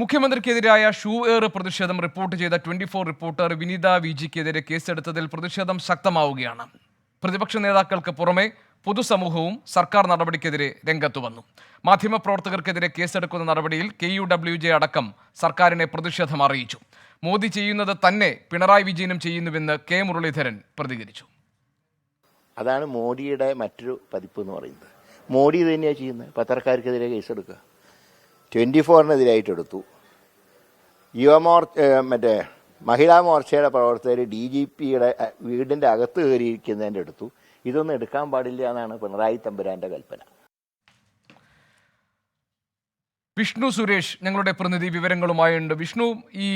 മുഖ്യമന്ത്രിക്കെതിരായ shoe ഏറ് പ്രതിഷേധം report ചെയ്ത ട്വന്റി ഫോർ റിപ്പോർട്ടർ വിനീത വിജിക്കെതിരെ കേസെടുത്തതിൽ പ്രതിഷേധം ശക്തമാവുകയാണ്. പ്രതിപക്ഷ നേതാക്കൾക്ക് പുറമെ പൊതുസമൂഹവും സർക്കാർ നടപടിക്കെതിരെ രംഗത്തു വന്നു. മാധ്യമപ്രവർത്തകർക്കെതിരെ കേസെടുക്കുന്ന നടപടിയിൽ കെ യു ഡബ്ല്യു ജെ അടക്കം സർക്കാരിനെ പ്രതിഷേധം അറിയിച്ചു. മോദി ചെയ്യുന്നത് തന്നെ പിണറായി വിജയനും ചെയ്യുന്നുവെന്ന് കെ മുരളീധരൻ പ്രതികരിച്ചു. അതാണ് മോഡിയുടെ മറ്റൊരു പതിപ്പ് എന്ന് പറയുന്നത് മോഡി തന്നെയാണ് ചെയ്യുന്നത്. പത്രക്കാർക്കെതിരെ കേസെടുക്കുക. ട്വന്റി ഫോറിനെതിരായിട്ട് എടുത്തു യുവമോർ മറ്റേ മഹിളാ മോർച്ചയുടെ പ്രവർത്തകർ ഡി ജി പിയുടെ വീടിന്റെ അകത്ത് കയറിയിരിക്കുന്നതിന്റെ അടുത്തു. ഇതൊന്നും എടുക്കാൻ പാടില്ല എന്നാണ് പിണറായി തമ്പുരാന്റെ കൽപ്പന. വിഷ്ണു സുരേഷ് ഞങ്ങളുടെ പ്രതിനിധി വിവരങ്ങളുമായുണ്ട്. വിഷ്ണു ഈ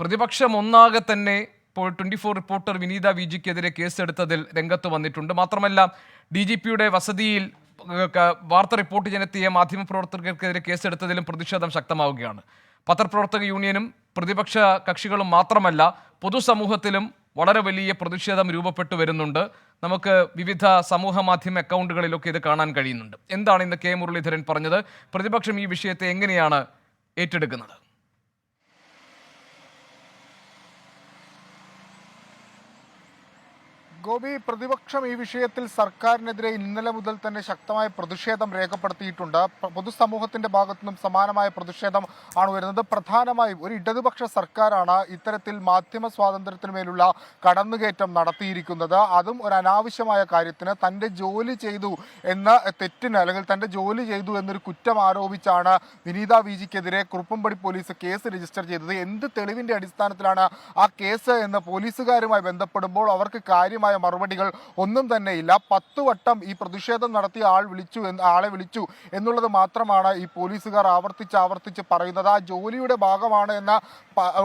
പ്രതിപക്ഷം ഒന്നാകെ തന്നെ ഇപ്പോൾ twenty four reporter Vineetha V ജിക്കെതിരെ കേസെടുത്തതിൽ രംഗത്ത് വന്നിട്ടുണ്ട്. മാത്രമല്ല ഡി ജി പിയുടെ വസതിയിൽ വാർത്ത റിപ്പോർട്ട് ചെന്നെത്തിയ മാധ്യമപ്രവർത്തകർക്കെതിരെ കേസെടുത്തതിലും പ്രതിഷേധം ശക്തമാവുകയാണ്. പത്രപ്രവർത്തക യൂണിയനും പ്രതിപക്ഷ കക്ഷികളും മാത്രമല്ല പൊതുസമൂഹത്തിലും വളരെ വലിയ പ്രതിഷേധം രൂപപ്പെട്ടു വരുന്നുണ്ട്. നമുക്ക് വിവിധ സമൂഹ മാധ്യമ അക്കൗണ്ടുകളിലൊക്കെ ഇത് കാണാൻ കഴിയുന്നുണ്ട്. എന്താണ് ഇന്ന് കെ. മുരളീധരൻ പറഞ്ഞത്? പ്രതിപക്ഷം ഈ വിഷയത്തെ എങ്ങനെയാണ് ഏറ്റെടുക്കുന്നത്? ഗോപി പ്രതിപക്ഷം ഈ വിഷയത്തിൽ സർക്കാരിനെതിരെ ഇന്നലെ മുതൽ തന്നെ ശക്തമായ പ്രതിഷേധം രേഖപ്പെടുത്തിയിട്ടുണ്ട്. പൊതുസമൂഹത്തിന്റെ ഭാഗത്തു നിന്നും സമാനമായ പ്രതിഷേധം ആണ് വരുന്നത്. പ്രധാനമായും ഒരു ഇടതുപക്ഷ സർക്കാരാണ് ഇത്തരത്തിൽ മാധ്യമ സ്വാതന്ത്ര്യത്തിന് മേലുള്ള കടന്നുകയറ്റം നടത്തിയിരിക്കുന്നത്. അതും ഒരു അനാവശ്യമായ കാര്യത്തിന് തന്റെ ജോലി ചെയ്തു എന്ന തെറ്റിന് അല്ലെങ്കിൽ തന്റെ ജോലി ചെയ്തു എന്നൊരു കുറ്റം ആരോപിച്ചാണ് വിനീത വി ജിക്കെതിരെ കുറുപ്പംപടി പോലീസ് കേസ് രജിസ്റ്റർ ചെയ്തത്. എന്ത് തെളിവിന്റെ അടിസ്ഥാനത്തിലാണ് ആ കേസ് എന്ന് പോലീസുകാരുമായി ബന്ധപ്പെടുമ്പോൾ അവർക്ക് കാര്യമായ മറുപടികൾ ഒന്നും തന്നെ ഇല്ല. പത്ത് വട്ടം ഈ പ്രതിഷേധം നടത്തിയ ആൾ വിളിച്ചു ആളെ വിളിച്ചു എന്നുള്ളത് മാത്രമാണ് ഈ പോലീസുകാർ ആവർത്തിച്ച് ആവർത്തിച്ച് പറയുന്നത്. ആ ജോലിയുടെ ഭാഗമാണ് എന്ന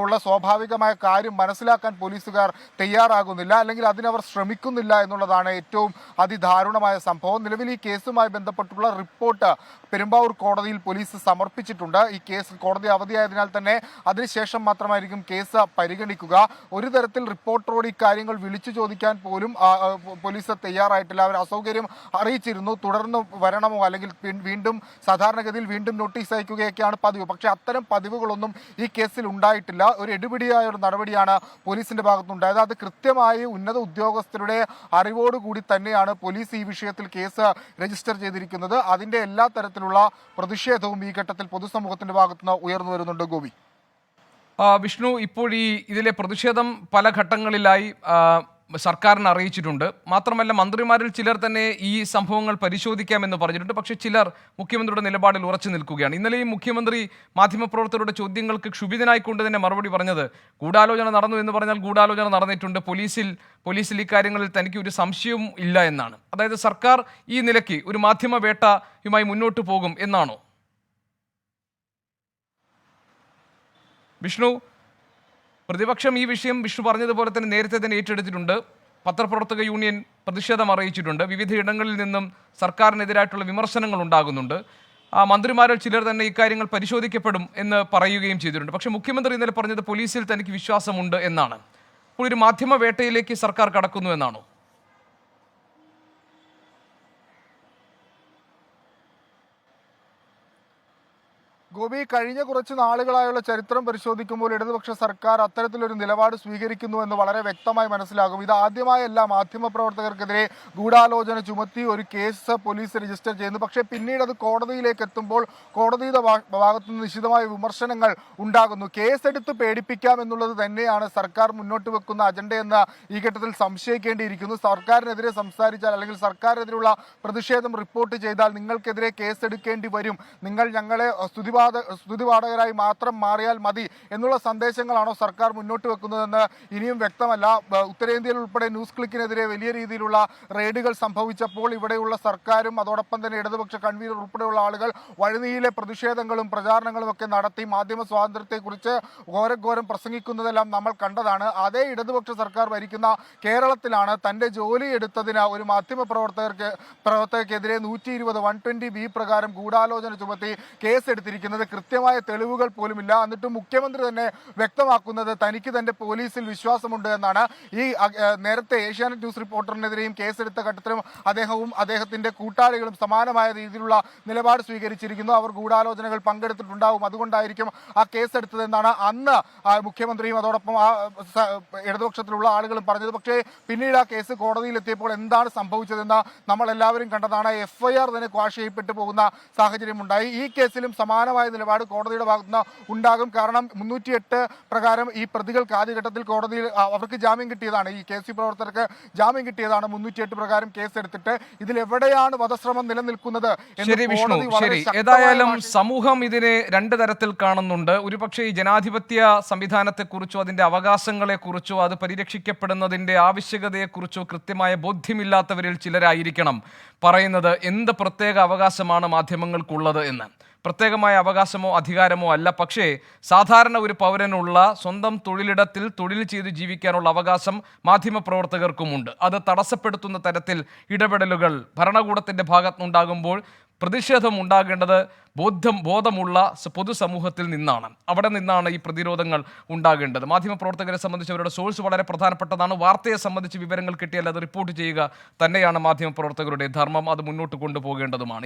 ഉള്ള സ്വാഭാവികമായ കാര്യം മനസ്സിലാക്കാൻ പോലീസുകാർ തയ്യാറാകുന്നില്ല. അല്ലെങ്കിൽ അതിനവർ ശ്രമിക്കുന്നില്ല എന്നുള്ളതാണ് ഏറ്റവും അതിദാരുണമായ സംഭവം. നിലവിൽ ഈ കേസുമായി ബന്ധപ്പെട്ടുള്ള റിപ്പോർട്ട് പെരുമ്പാവൂർ കോടതിയിൽ പോലീസ് സമർപ്പിച്ചിട്ടുണ്ട്. ഈ കേസ് കോടതി അവധിയായതിനാൽ തന്നെ അതിനുശേഷം മാത്രമായിരിക്കും കേസ് പരിഗണിക്കുക. ഒരു തരത്തിൽ റിപ്പോർട്ടറോട് ഈ കാര്യങ്ങൾ വിളിച്ചു ചോദിക്കാൻ പോലും പോലീസ് തയ്യാറായിട്ടില്ല. അവർ അസൗകര്യം അറിയിച്ചിരുന്നു. തുടർന്ന് വരണമോ അല്ലെങ്കിൽ വീണ്ടും സാധാരണഗതിയിൽ വീണ്ടും നോട്ടീസ് അയക്കുകയൊക്കെയാണ് പതിവ്. പക്ഷേ അത്തരം പതിവുകളൊന്നും ഈ കേസിൽ ഉണ്ടായിട്ടില്ല. ഒരു എടുപിടിയായ ഒരു നടപടിയാണ് പോലീസിന്റെ ഭാഗത്തുണ്ടായത്. അത് കൃത്യമായി ഉന്നത ഉദ്യോഗസ്ഥരുടെ അറിവോടുകൂടി തന്നെയാണ് പോലീസ് ഈ വിഷയത്തിൽ കേസ് രജിസ്റ്റർ ചെയ്തിരിക്കുന്നത്. അതിന്റെ എല്ലാ തരത്തിലുള്ള പ്രതിഷേധവും ഈ ഘട്ടത്തിൽ പൊതുസമൂഹത്തിന്റെ ഭാഗത്തുനിന്ന് ഉയർന്നു വരുന്നുണ്ട്. ഗോപി. വിഷ്ണു ഇപ്പോൾ ഈ ഇതിലെ പ്രതിഷേധം പല ഘട്ടങ്ങളിലായി സർക്കാരിനെ അറിയിച്ചിട്ടുണ്ട്. മാത്രമല്ല മന്ത്രിമാരിൽ ചിലർ തന്നെ ഈ സംഭവങ്ങൾ പരിശോധിക്കാമെന്ന് പറഞ്ഞിട്ടുണ്ട്. പക്ഷേ ചിലർ മുഖ്യമന്ത്രിയുടെ നിലപാടിൽ ഉറച്ചു നിൽക്കുകയാണ്. ഇന്നലെയും മുഖ്യമന്ത്രി മാധ്യമപ്രവർത്തകരുടെ ചോദ്യങ്ങൾക്ക് ക്ഷുഭിതനായിക്കൊണ്ട് തന്നെ മറുപടി പറഞ്ഞത് ഗൂഢാലോചന നടന്നു എന്ന് പറഞ്ഞാൽ ഗൂഢാലോചന നടന്നിട്ടുണ്ട്. പോലീസിൽ പോലീസിൽ ഇക്കാര്യങ്ങളിൽ തനിക്ക് ഒരു സംശയവും ഇല്ല എന്നാണ്. അതായത് സർക്കാർ ഈ നിലയ്ക്ക് ഒരു മാധ്യമ വേട്ടയുമായി മുന്നോട്ട് പോകും എന്നാണോ? വിഷ്ണു പ്രതിപക്ഷം ഈ വിഷയം വിഷ്ണു പറഞ്ഞതുപോലെ തന്നെ നേരത്തെ തന്നെ ഏറ്റെടുത്തിട്ടുണ്ട്. പത്രപ്രവർത്തക യൂണിയൻ പ്രതിഷേധം അറിയിച്ചിട്ടുണ്ട്. വിവിധ ഇടങ്ങളിൽ നിന്നും സർക്കാരിനെതിരായിട്ടുള്ള വിമർശനങ്ങൾ ഉണ്ടാകുന്നുണ്ട്. ആ മന്ത്രിമാരിൽ ചിലർ തന്നെ ഇക്കാര്യങ്ങൾ പരിശോധിക്കപ്പെടും എന്ന് പറയുകയും ചെയ്തിട്ടുണ്ട്. പക്ഷേ മുഖ്യമന്ത്രി ഇന്നലെ പറഞ്ഞത് പോലീസിൽ തനിക്ക് വിശ്വാസമുണ്ട് എന്നാണ്. അപ്പോൾ ഒരു മാധ്യമ വേട്ടയിലേക്ക് സർക്കാർ കടക്കുന്നു എന്നാണോ? ഗോപി കഴിഞ്ഞ കുറച്ച് നാളുകളായുള്ള ചരിത്രം പരിശോധിക്കുമ്പോൾ ഇടതുപക്ഷ സർക്കാർ അത്തരത്തിലൊരു നിലപാട് സ്വീകരിക്കുന്നു എന്ന് വളരെ വ്യക്തമായി മനസ്സിലാകും. ഇത് ആദ്യമായല്ല മാധ്യമപ്രവർത്തകർക്കെതിരെ ഗൂഢാലോചന ചുമത്തി ഒരു കേസ് പോലീസ് രജിസ്റ്റർ ചെയ്യുന്നു. പക്ഷേ പിന്നീട് അത് കോടതിയിലേക്ക് എത്തുമ്പോൾ കോടതിയുടെ ഭാ- ഭാഗത്തു നിന്ന് നിശിതമായ വിമർശനങ്ങൾ ഉണ്ടാകുന്നു. കേസെടുത്ത് പേടിപ്പിക്കാം എന്നുള്ളത് തന്നെയാണ് സർക്കാർ മുന്നോട്ട് വെക്കുന്ന അജണ്ടയെന്ന് ഈ ഘട്ടത്തിൽ സംശയിക്കേണ്ടിയിരിക്കുന്നു. സർക്കാരിനെതിരെ സംസാരിച്ചാൽ അല്ലെങ്കിൽ സർക്കാരിനെതിരെയുള്ള പ്രതിഷേധം റിപ്പോർട്ട് ചെയ്താൽ നിങ്ങൾക്കെതിരെ കേസെടുക്കേണ്ടി വരും. നിങ്ങൾ ഞങ്ങളെ സ്തുതിപാത സ്തുതിപാഠകരായി മാത്രം മാറിയാൽ മതി എന്നുള്ള സന്ദേശങ്ങളാണോ സർക്കാർ മുന്നോട്ട് വെക്കുന്നതെന്ന് ഇനിയും വ്യക്തമല്ല. ഉത്തരേന്ത്യയിൽ ഉൾപ്പെടെ ന്യൂസ് ക്ലിക്കിനെതിരെ വലിയ രീതിയിലുള്ള റെയ്ഡുകൾ സംഭവിച്ചപ്പോൾ ഇവിടെയുള്ള സർക്കാരും അതോടൊപ്പം തന്നെ ഇടതുപക്ഷ കൺവീനർ ഉൾപ്പെടെയുള്ള ആളുകൾ വഴിനീയിലെ പ്രതിഷേധങ്ങളും പ്രചാരണങ്ങളും ഒക്കെ നടത്തി മാധ്യമ സ്വാതന്ത്ര്യത്തെക്കുറിച്ച് ഘോരഘോരം പ്രസംഗിക്കുന്നതെല്ലാം നമ്മൾ കണ്ടതാണ്. അതേ ഇടതുപക്ഷ സർക്കാർ ഭരിക്കുന്ന കേരളത്തിലാണ് തന്റെ ജോലി എടുത്തതിന് ഒരു മാധ്യമ പ്രവർത്തകർക്ക് പ്രവർത്തകർക്കെതിരെ നൂറ്റി ഇരുപത് വൺ ട്വന്റി ബി പ്രകാരം ഗൂഢാലോചന ചുമത്തി കേസെടുത്തിരിക്കുന്നത് ചെയ്തിരിക്കുന്നത് കൃത്യമായ തെളിവുകൾ പോലുമില്ല. എന്നിട്ടും മുഖ്യമന്ത്രി തന്നെ വ്യക്തമാക്കുന്നത് തനിക്ക് തന്റെ പോലീസിൽ വിശ്വാസമുണ്ട് എന്നാണ്. ഈ നേരത്തെ ഏഷ്യാനെറ്റ് ന്യൂസ് റിപ്പോർട്ടറിനെതിരെയും കേസെടുത്ത ഘട്ടത്തിലും അദ്ദേഹവും അദ്ദേഹത്തിന്റെ കൂട്ടാളികളും സമാനമായ രീതിയിലുള്ള നിലപാട് സ്വീകരിച്ചിരിക്കുന്നു. അവർ ഗൂഢാലോചനകൾ പങ്കെടുത്തിട്ടുണ്ടാവും. അതുകൊണ്ടായിരിക്കും ആ കേസെടുത്തതെന്നാണ് അന്ന് മുഖ്യമന്ത്രിയും അതോടൊപ്പം ആ ഇടതുപക്ഷത്തിലുള്ള ആളുകളും പറഞ്ഞത്. പക്ഷേ പിന്നീട് ആ കേസ് കോടതിയിൽ എത്തിയപ്പോൾ എന്താണ് സംഭവിച്ചതെന്ന് നമ്മൾ എല്ലാവരും കണ്ടതാണ്. എഫ്ഐആർ തന്നെ ക്വാഷ് ചെയ്യപ്പെട്ടു പോകുന്ന സാഹചര്യമുണ്ടായി. ഈ കേസിലും സമാനമായ നിലപാട് കോടതിയുടെ ഭാഗത്തുനിന്ന് ഉണ്ടാകും. കാരണം മുന്നൂറ്റിയെട്ട് പ്രകാരം ഈ പ്രതികൾക്ക് ആദ്യഘട്ടത്തിൽ കോടതിയിൽ അവർക്ക് ജാമ്യം കിട്ടിയതാണ്. ഈ കെ സി പ്രവർത്തകർക്ക് ജാമ്യം കിട്ടിയതാണ് മുന്നൂറ്റിയെട്ട് പ്രകാരം കേസ് എടുത്തിട്ട്. ഇതിൽ എവിടെയാണ് വധശ്രമം നിലനിൽക്കുന്നത് ശരി വിഷ്ണു ശരി. ഏതായാലും സമൂഹം ഇതിനെ രണ്ട് തരത്തിൽ കാണുന്നുണ്ട്. ഒരുപക്ഷെ ഈ ജനാധിപത്യ സംവിധാനത്തെക്കുറിച്ചോ അതിന്റെ അവകാശങ്ങളെക്കുറിച്ചോ അത് പരിരക്ഷിക്കപ്പെടുന്നതിന്റെ ആവശ്യകതയെക്കുറിച്ചോ കൃത്യമായ ബോധ്യമില്ലാത്തവരിൽ ചിലരായിരിക്കണം പറയുന്നത് എന്ത് പ്രത്യേക അവകാശമാണ് മാധ്യമങ്ങൾക്കുള്ളത് എന്ന്. പ്രത്യേകമായ അവകാശമോ അധികാരമോ അല്ല. പക്ഷേ സാധാരണ ഒരു പൗരനുള്ള സ്വന്തം തൊഴിലിടത്തിൽ തൊഴിൽ ചെയ്ത് ജീവിക്കാനുള്ള അവകാശം മാധ്യമപ്രവർത്തകർക്കുമുണ്ട്. അത് തടസ്സപ്പെടുത്തുന്ന തരത്തിൽ ഇടപെടലുകൾ ഭരണകൂടത്തിന്റെ ഭാഗത്തുനിന്നുണ്ടാകുമ്പോൾ പ്രതിഷേധം ഉണ്ടാകേണ്ടത് ബോധം ബോധമുള്ള പൊതുസമൂഹത്തിൽ നിന്നാണ്. അവിടെ നിന്നാണ് ഈ പ്രതിരോധങ്ങൾ ഉണ്ടാകേണ്ടത്. മാധ്യമപ്രവർത്തകരെ സംബന്ധിച്ച് അവരുടെ സോഴ്സ് വളരെ പ്രധാനപ്പെട്ടതാണ്. വാർത്തയെ സംബന്ധിച്ച് വിവരങ്ങൾ കിട്ടിയാൽ അത് റിപ്പോർട്ട് ചെയ്യുക തന്നെയാണ് മാധ്യമപ്രവർത്തകരുടെ ധർമ്മം. അത് മുന്നോട്ട് കൊണ്ടുപോകേണ്ടതുമാണ്.